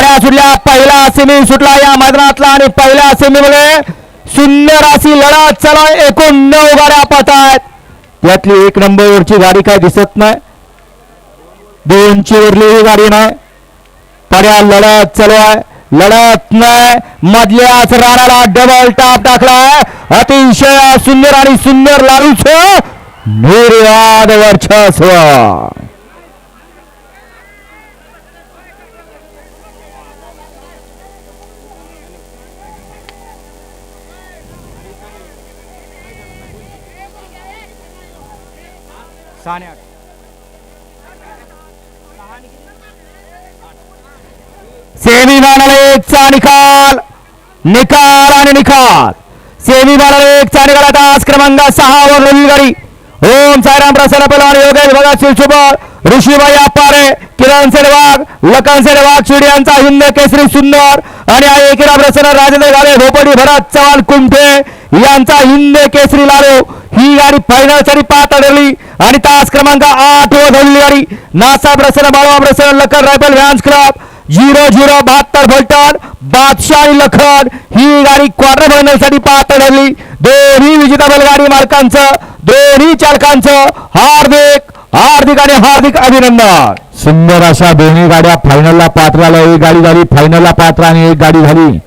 गाड्या सुटल्या पहिला सेमी सुटला. या मैदानातला आणि पहिल्या सेमीमध्ये सुंदर अशी लढत चला एकूण नऊ गाड्या पाहत आहेत त्यातली एक नंबरवरची गाडी काय दिसत नाही. दोनची उरली गाडी नाही. पर्या लढत चालू आहे. लढत नाही. मधल्याच राणाला डबल टाप टाकलाय अतिशय सुंदर आणि सुंदर लालूच निर्वाद वर्चस्व. सेमी एकचा निकाल. निकाल आणि निकाल. सेमी एकचा निकाल आता आज क्रमांक सहा वर रवी गाडी ओम साईराम प्रसन्न पलवान योगेश भगत शिवसुपर ऋषीबाई आपारे किरण सेडवाग लखन सेडवाग चिडियांचा हिंद केसरी सुंदर आणि एकेरा प्रसन्न राजेंद्र गाडे भोपडी भरत चव्हाण कुंठे यांचा हिंद केसरी लालो ही गाडी फायनल सरी पाहत ठरली. आणि तास क्रमांक आठ वर धरली गाडी. नासा प्रसन्न बाबा प्रसन्न Lakhan rifle vans club zero zero बहात्तर फलटण बादशाह आणि लखन. ही गाडी क्वार्टर फायनलसाठी पाहत ठरली. दोन्ही विजेता बैलगाडी मालकांचं दोन्ही चालकांचं हार्दिक हार्दिक आणि हार्दिक अभिनंदन. सुंदर अशा दोन्ही गाड्या फायनलला पात्र आल्या. एक गाडी झाली फायनलला पात्र आणि एक गाडी झाली.